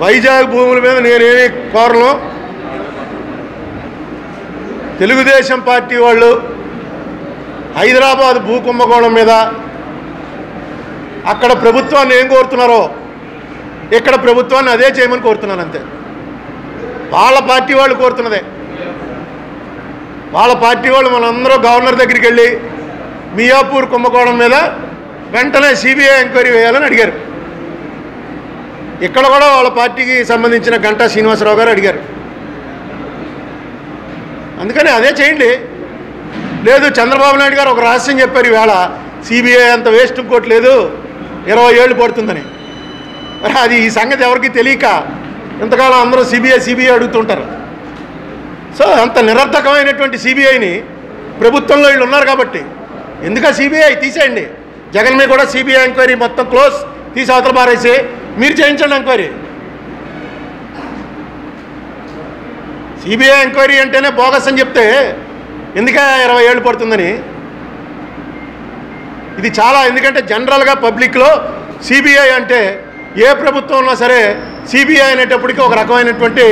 వైజాగ్ భూముల మీద నేనేమి కోరను. తెలుగుదేశం పార్టీ వాళ్ళు హైదరాబాద్ భూ కుంభకోణం మీద అక్కడ ప్రభుత్వాన్ని ఏం కోరుతున్నారో ఇక్కడ ప్రభుత్వాన్ని అదే చేయమని కోరుతున్నాను అంతే. వాళ్ళ పార్టీ వాళ్ళు కోరుతున్నదే. వాళ్ళ పార్టీ వాళ్ళు మనందరూ గవర్నర్ దగ్గరికి వెళ్ళి మియాపూర్ కుంభకోణం మీద వెంటనే సిబిఐ ఎంక్వైరీ వేయాలని అడిగారు. ఇక్కడ కూడా వాళ్ళ పార్టీకి సంబంధించిన గంటా శ్రీనివాసరావు గారు అడిగారు. అందుకని అదే చేయండి. లేదు చంద్రబాబు నాయుడు గారు ఒక రహస్యం చెప్పారు ఈవేళ. సిబిఐ అంత వేస్ట్ ఇంకోటి లేదు. ఇరవై ఏళ్ళు పడుతుందని. మరి అది ఈ సంగతి ఎవరికి తెలియక ఇంతకాలం అందరూ సిబిఐ సిబిఐ అడుగుతుంటారు. సో అంత నిరర్థకమైనటువంటి సిబిఐని ప్రభుత్వంలో వీళ్ళు ఉన్నారు కాబట్టి. ఎందుక సిబిఐ తీసేయండి. జగన్ మీద కూడా సిబిఐ ఎంక్వైరీ మొత్తం క్లోజ్. తీసి అవతల పారేసి. మీరు చేయించండి ఎంక్వైరీ. సిబిఐ ఎంక్వైరీ అంటేనే బోగస్ అని చెప్తే ఎందుకే ఇరవై ఏళ్ళు పడుతుందని? ఇది చాలా ఎందుకంటే జనరల్గా పబ్లిక్లో సిబిఐ అంటే ఏ ప్రభుత్వం ఉన్నా సరే సిబిఐ అనేటప్పటికీ ఒక రకమైనటువంటి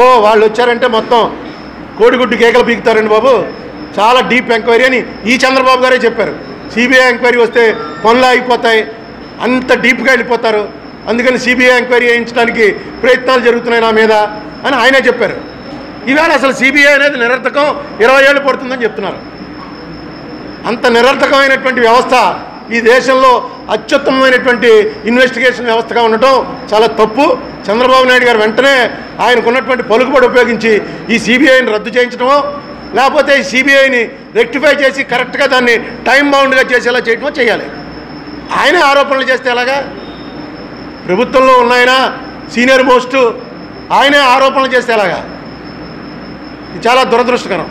ఓ వాళ్ళు వచ్చారంటే మొత్తం కోడిగుడ్డు కేకలు పీకుతారండి బాబు. చాలా డీప్ ఎంక్వైరీ అని ఈ చంద్రబాబు గారే చెప్పారు. సిబిఐ ఎంక్వైరీ వస్తే పనులు ఆగిపోతాయి అంత డీప్గా వెళ్ళిపోతారు. అందుకని సిబిఐ ఎంక్వైరీ చేయించడానికి ప్రయత్నాలు జరుగుతున్నాయి నా మీద అని ఆయనే చెప్పారు. ఈవేళ అసలు సిబిఐ అనేది నిరర్థకం ఇరవై ఏళ్ళు పడుతుందని చెప్తున్నారు. అంత నిరర్థకమైనటువంటి వ్యవస్థ ఈ దేశంలో అత్యుత్తమమైనటువంటి ఇన్వెస్టిగేషన్ వ్యవస్థగా ఉండటం చాలా తప్పు. చంద్రబాబు నాయుడు గారు వెంటనే ఆయనకున్నటువంటి పలుకుబడి ఉపయోగించి ఈ సిబిఐని రద్దు చేయించడమో లేకపోతే ఈ సిబిఐని రెక్టిఫై చేసి కరెక్ట్గా దాన్ని టైం బౌండ్గా చేసేలా చేయటమో చేయాలి. ఆయనే ఆరోపణలు చేస్తే ఎలాగా? ప్రభుత్వంలో ఉన్నాయన? సీనియర్ మోస్ట్ ఆయనే ఆరోపణలు చేస్తే ఎలాగా? ఇది చాలా దురదృష్టకరం.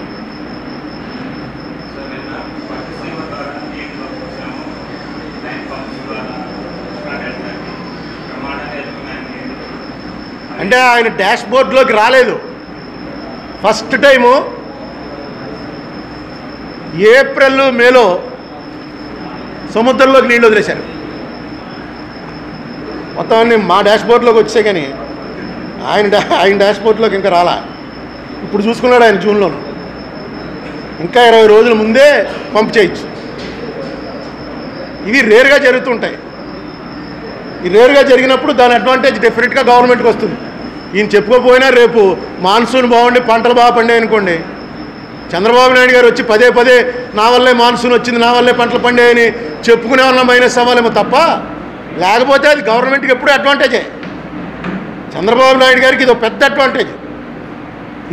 అంటే ఆయన డాష్ బోర్డ్లోకి రాలేదు. ఫస్ట్ టైము ఏప్రిల్ మేలో సముద్రంలోకి నీళ్ళు వదిలేశారు. మొత్తం అన్ని మా డాష్ బోర్డ్లోకి కానీ ఆయన డా ఆయన డాష్బోర్డ్లోకి ఇంకా రాలా. ఇప్పుడు చూసుకున్నాడు ఆయన జూన్లోను. ఇంకా ఇరవై రోజుల ముందే పంప్ చేయొచ్చు ఇవి రేరుగా జరుగుతుంటాయి. ఈ రేరుగా జరిగినప్పుడు దాని అడ్వాంటేజ్ డెఫినెట్గా గవర్నమెంట్కి వస్తుంది. ఈయన చెప్పుకోపోయినా రేపు మాన్సూన్ బాగుండి పంటలు బాగా పండాయి అనుకోండి. చంద్రబాబు నాయుడు గారు వచ్చి పదే పదే నా వల్లే మాన్సూన్ వచ్చింది నా వల్లే పంటలు పండాయని చెప్పుకునే వల్ల మైనస్ అవ్వాలేమో తప్ప లేకపోతే అది గవర్నమెంట్కి ఎప్పుడూ అడ్వాంటేజే. చంద్రబాబు నాయుడు గారికి ఇది ఒక పెద్ద అడ్వాంటేజ్.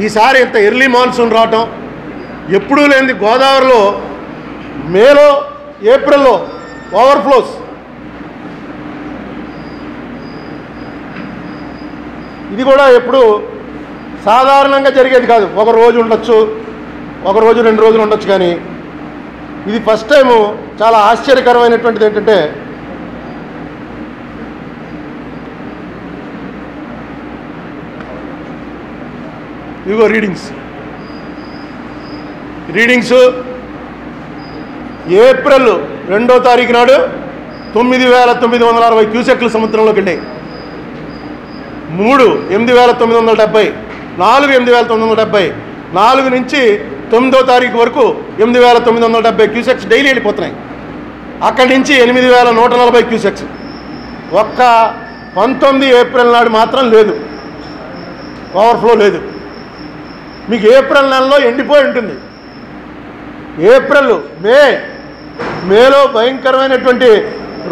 ఈసారి ఇంత ఎర్లీ మాన్సూన్ రావటం ఎప్పుడూ లేనిది గోదావరిలో మేలో ఏప్రిల్లో ఓవర్ఫ్లోస్. ఇది కూడా ఎప్పుడు సాధారణంగా జరిగేది కాదు. ఒక రోజు ఉండొచ్చు ఒక రోజు రెండు రోజులు ఉండొచ్చు కానీ ఇది ఫస్ట్ టైము చాలా ఆశ్చర్యకరమైనటువంటిది ఏంటంటే ఇదిగో రీడింగ్స్ రీడింగ్స్ ఏప్రిల్ రెండో తారీఖు నాడు తొమ్మిది వేల తొమ్మిది వందల అరవై క్యూసెక్లు సముద్రంలోకి వెళ్ళాయి. మూడు ఎనిమిది వేల తొమ్మిది వందల డెబ్బై నాలుగు ఎనిమిది వేల తొమ్మిది వందల డెబ్బై నాలుగు నుంచి తొమ్మిదో తారీఖు వరకు ఎనిమిది వేల తొమ్మిది వందల డెబ్బై క్యూసెక్స్ డైలీ వెళ్ళిపోతున్నాయి. అక్కడి నుంచి ఎనిమిది వేల నూట నలభై క్యూసెక్స్. ఒక్క పంతొమ్మిది ఏప్రిల్ నాడు మాత్రం లేదు. ఓవర్ఫ్లో లేదు. మీకు ఏప్రిల్ నెలలో ఎండిపోయి ఉంటుంది. ఏప్రిల్ మే మేలో భయంకరమైనటువంటి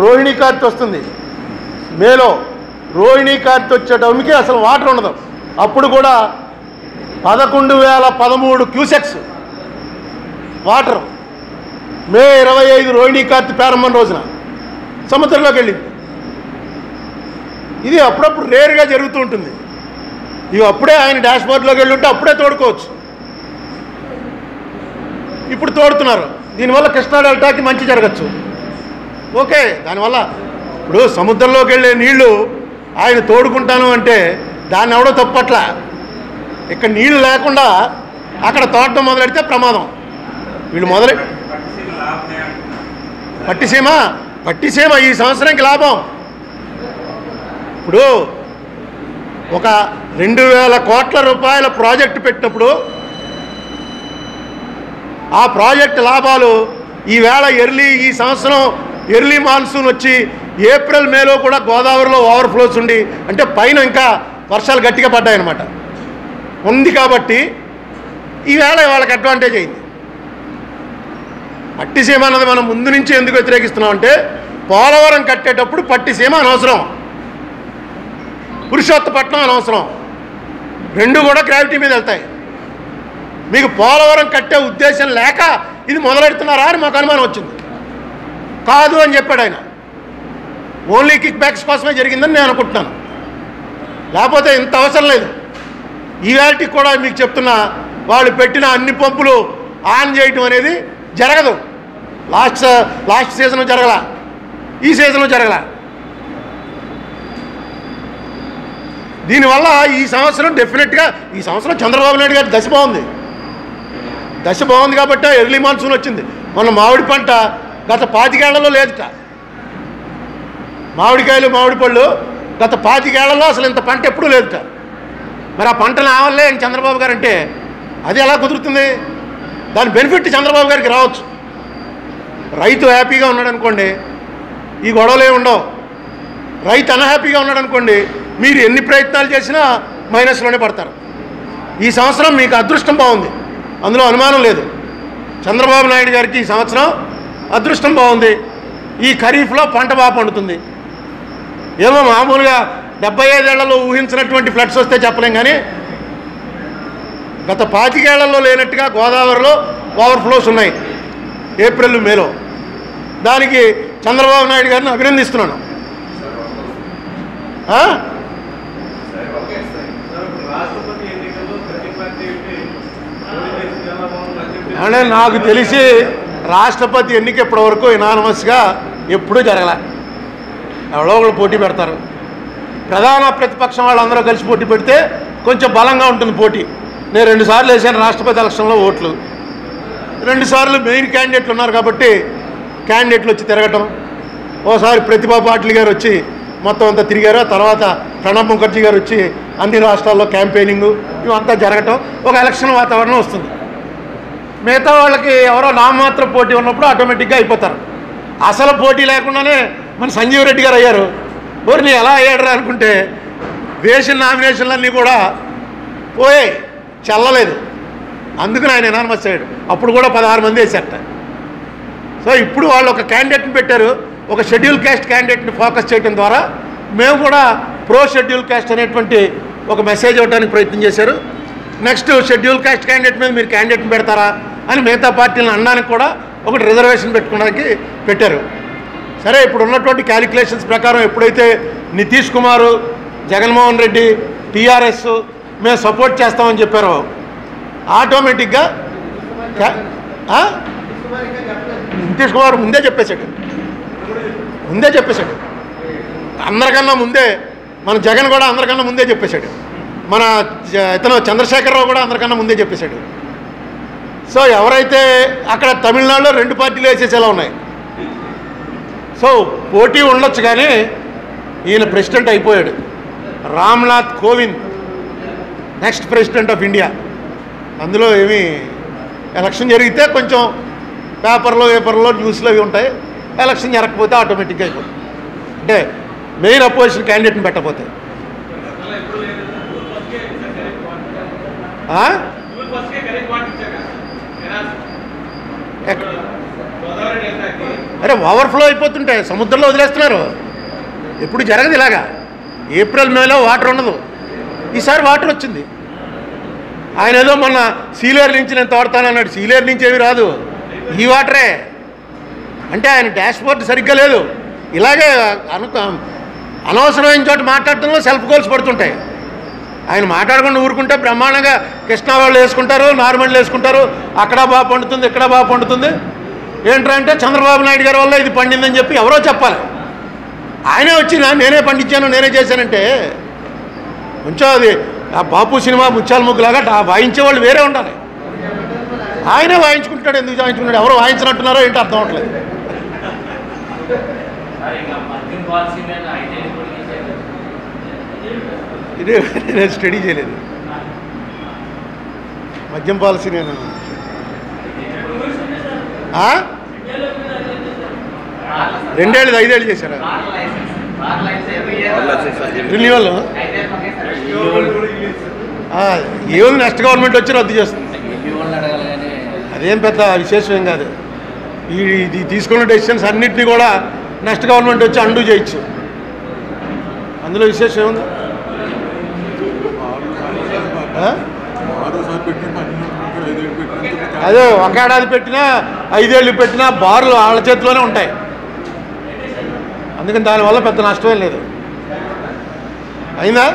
రోహిణీ కార్త్ వస్తుంది. మేలో రోహిణీ కార్త్ వచ్చేటమికి అసలు వాటర్ ఉండదు. అప్పుడు కూడా పదకొండు వేల పదమూడు క్యూసెక్స్ వాటర్ మే ఇరవై ఐదు రోహిణీ కార్త్ ప్రారంభం రోజున సముద్రంలోకి వెళ్ళింది. ఇది అప్పుడప్పుడు రేరుగా జరుగుతూ ఉంటుంది. ఇవి అప్పుడే ఆయన డాష్ బోర్డ్లోకి వెళ్ళి ఉంటే అప్పుడే తోడుకోవచ్చు. ఇప్పుడు తోడుతున్నారు. దీనివల్ల కృష్ణా డెల్టాకి మంచి జరగచ్చు. ఓకే దానివల్ల ఇప్పుడు సముద్రంలోకి వెళ్ళే నీళ్ళు ఆయన తోడుకుంటాను అంటే దాన్ని ఎవడో తప్పట్ల? ఇక్కడ నీళ్ళు లేకుండా అక్కడ తోడటం మొదలెడితే ప్రమాదం. వీళ్ళు మొదలె పట్టిసీమ? పట్టిసీమ ఈ సంవత్సరానికి లాభం. ఇప్పుడు ఒక రెండు వేల కోట్ల రూపాయల ప్రాజెక్టు పెట్టినప్పుడు ఆ ప్రాజెక్ట్ లాభాలు ఈవేళ ఎర్లీ ఈ సంవత్సరం ఎర్లీ మాన్సూన్ వచ్చి ఏప్రిల్ మేలో కూడా గోదావరిలో ఓవర్ఫ్లోస్ ఉండి అంటే పైన ఇంకా వర్షాలు గట్టిగా పడ్డాయన్నమాట. ఉంది కాబట్టి ఈవేళ వాళ్ళకి అడ్వాంటేజ్ అయింది. పట్టిసీమ అన్నది మనం ముందు నుంచి ఎందుకు వ్యతిరేకిస్తున్నాం అంటే పోలవరం కట్టేటప్పుడు పట్టిసీమ అనవసరం. పురుషోత్తపట్నం అనవసరం. రెండు కూడా గ్రావిటీ మీద వెళ్తాయి. మీకు పోలవరం కట్టే ఉద్దేశం లేక ఇది మొదలెడుతున్నారా అని మాకు అనుమానం వచ్చింది. కాదు అని చెప్పాడు ఆయన. ఓన్లీ కిక్ బ్యాక్స్ కోసమే జరిగిందని నేను అనుకుంటున్నాను. లేకపోతే ఇంత అవసరం లేదు. ఈవేళకి కూడా మీకు చెప్తున్నా వాళ్ళు పెట్టిన అన్ని పంపులు ఆన్ చేయటం అనేది జరగదు. లాస్ట్ లాస్ట్ సీజన్ జరగల. ఈ సీజన్లో జరగల. దీనివల్ల ఈ సంవత్సరం డెఫినెట్గా ఈ సంవత్సరం చంద్రబాబు నాయుడు గారి దశ బాగుంది. దశ బాగుంది కాబట్టి ఎర్లీ మాన్సూన్ వచ్చింది. మన మామిడి పంట గత పాతికేళ్ళలో లేదుట. మామిడికాయలు మామిడి పళ్ళు గత పాతికేళ్ళలో అసలు ఇంత పంట ఎప్పుడూ లేదుట. మరి ఆ పంటను ఆవల్లే చంద్రబాబు గారు అంటే అది ఎలా కుదురుతుంది? దాని బెనిఫిట్ చంద్రబాబు గారికి రావచ్చు. రైతు హ్యాపీగా ఉన్నాడు అనుకోండి ఈ గొడవలు ఏమి ఉండవు. రైతు అన్హ్యాపీగా ఉన్నాడు అనుకోండి మీరు ఎన్ని ప్రయత్నాలు చేసినా మైనస్లోనే పడతారు. ఈ సంవత్సరం మీకు అదృష్టం బాగుంది. అందులో అనుమానం లేదు. చంద్రబాబు నాయుడు గారికి ఈ సంవత్సరం అదృష్టం బాగుంది. ఈ ఖరీఫ్లో పంట బాగా పండుతుంది. ఏమో మామూలుగా డెబ్బై ఐదేళ్ళలో ఊహించినటువంటి ఫ్లడ్స్ వస్తే చెప్పలేం కానీ గత పాతికేళ్ళలో లేనట్టుగా గోదావరిలో ఓవర్ఫ్లోస్ ఉన్నాయి. ఏప్రిల్ మేలో. దానికి చంద్రబాబు నాయుడు గారిని అభినందిస్తున్నాను ఆ? రాష్ట్రపతి ఎన్నికల్లో ప్రతి పార్టీ పోటీ చేసి చంద్రబాబు ప్రతి అంటే నాకు తెలిసి రాష్ట్రపతి ఎన్నిక ఇప్పటివరకు ఇనానమస్గా ఎప్పుడూ జరగలే. ఎవరో ఒకళ్ళు పోటీ పెడతారు. ప్రధాన ప్రతిపక్షం వాళ్ళందరూ కలిసి పోటీ పెడితే కొంచెం బలంగా ఉంటుంది పోటీ. నేను రెండుసార్లు వేసాను రాష్ట్రపతి ఎలక్షన్లో ఓట్లు. రెండుసార్లు మెయిన్ క్యాండిడేట్లు ఉన్నారు కాబట్టి క్యాండిడేట్లు వచ్చి తిరగటం. ఓసారి ప్రతిభా పాటిల్ గారు వచ్చి మొత్తం అంతా తిరిగారు. తర్వాత ప్రణబ్ ముఖర్జీ గారు వచ్చి అన్ని రాష్ట్రాల్లో క్యాంపెయినింగ్ ఇవంతా జరగటం. ఒక ఎలక్షన్ వాతావరణం వస్తుంది. మిగతా వాళ్ళకి ఎవరో నామాత్ర పోటీ ఉన్నప్పుడు ఆటోమేటిక్గా అయిపోతారు. అసలు పోటీ లేకుండానే మన సంజీవ్ రెడ్డి గారు అయ్యారు. ఊరిని ఎలా అయ్యాడు అనుకుంటే వేసిన నామినేషన్లన్నీ కూడా పోయే చల్లలేదు. అందుకని ఆయన ఎనానమస్ అయ్యాడు. అప్పుడు కూడా పదహారు మంది వేశారట సో ఇప్పుడు వాళ్ళు ఒక క్యాండిడేట్ని పెట్టారు. ఒక షెడ్యూల్ క్యాస్ట్ క్యాండిడేట్ని ఫోకస్ చేయడం ద్వారా మేము కూడా ప్రో షెడ్యూల్ క్యాస్ట్ అనేటువంటి ఒక మెసేజ్ ఇవ్వడానికి ప్రయత్నం చేశారు. నెక్స్ట్ షెడ్యూల్ క్యాస్ట్ క్యాండిడేట్ మీద మీరు క్యాండిడేట్ని పెడతారా? అని మిగతా పార్టీలను అనడానికి కూడా ఒకటి రిజర్వేషన్ పెట్టుకోవడానికి పెట్టారు. సరే ఇప్పుడు ఉన్నటువంటి క్యాలిక్యులేషన్స్ ప్రకారం ఎప్పుడైతే నితీష్ కుమారు జగన్మోహన్ రెడ్డి టీఆర్ఎస్ మేము సపోర్ట్ చేస్తామని చెప్పారో ఆటోమేటిక్గా నితీష్ కుమార్ ముందే చెప్పేశాడు. ముందే చెప్పేశాడు. అందరికన్నా ముందే మన జగన్ కూడా అందరికన్నా ముందే చెప్పేశాడు. మన ఇతను చంద్రశేఖరరావు కూడా అందరికన్నా ముందే చెప్పేశాడు. సో ఎవరైతే అక్కడ తమిళనాడులో రెండు పార్టీలు వేసేసేలా ఉన్నాయి? సో పోటీ ఉండొచ్చు కానీ ఈయన ప్రెసిడెంట్ అయిపోయాడు. Ramnath Kovind next president of India. అందులో ఏమి ఎలక్షన్ జరిగితే కొంచెం పేపర్లో పేపర్లో న్యూస్లో అవి ఉంటాయి. ఎలక్షన్ జరగకపోతే ఆటోమేటిక్గా అయిపోతుంది. అంటే మెయిన్ అపోజిషన్ క్యాండిడేట్ని పెట్టకపోతే. అరే ఓవర్ఫ్లో అయిపోతుంటాయి సముద్రంలో వదిలేస్తున్నారు. ఎప్పుడు జరగదు ఇలాగా. ఏప్రిల్ మేలో వాటర్ ఉండదు. ఈసారి వాటర్ వచ్చింది. ఆయన ఏదో మొన్న సీలేరు నుంచి నేను తోడతానన్నాడు సీలేరు నుంచి ఏమి రాదు. ఈ వాటరే అంటే ఆయన డాష్బోర్డ్ సరిగ్గా లేదు. ఇలాగే అను అనవసరమైన చోట మాట్లాడటంలో సెల్ఫ్ గోల్స్ పడుతుంటాయి. ఆయన మాట్లాడకుండా ఊరుకుంటే బ్రహ్మాండంగా కృష్ణా వాళ్ళు వేసుకుంటారు నార్మల్ వేసుకుంటారు. అక్కడ బాగా పండుతుంది ఇక్కడ బాగా పండుతుంది. ఏంటంటే చంద్రబాబు నాయుడు గారి వల్ల ఇది పండిందని చెప్పి ఎవరో చెప్పాలి. ఆయనే వచ్చిన నేనే పండించాను నేనే చేశానంటే కొంచెం అది. ఆ బాపు సినిమా ముత్యాల ముగ్గులాగా వాయించే వాళ్ళు వేరే ఉండాలి. ఆయనే వాయించుకుంటాడు ఎందుకు వాయించుకుంటాడు ఎవరు వాయించినట్టున్నారో ఏంటో అర్థం అవట్లేదు సార్ ఇంకా మద్యం పాలసీ మీద ఐదేళ్ళు పొడిగించారు ఇదే నేను స్టడీ చేయలేదు. మద్యం పాలసీ నేను ఆ? రెండేళ్ళు ఐదేళ్ళు చేశారా? రిన్యూవల్ ఏముంది నెక్స్ట్ గవర్నమెంట్ వచ్చి రద్దు చేస్తుంది అదేం పెద్ద విశేషం ఏం కాదు. ఈ ఇది తీసుకున్న డెసిషన్స్ అన్నింటినీ కూడా నెక్స్ట్ గవర్నమెంట్ వచ్చి అండూ చేయొచ్చు. అందులో విశేషం ఏముంది? అదే ఒక ఏడాది పెట్టినా ఐదేళ్ళు పెట్టినా బార్లు వాళ్ళ చేతిలోనే ఉంటాయి. అందుకని దానివల్ల పెద్ద నష్టమే లేదు. అయిందా?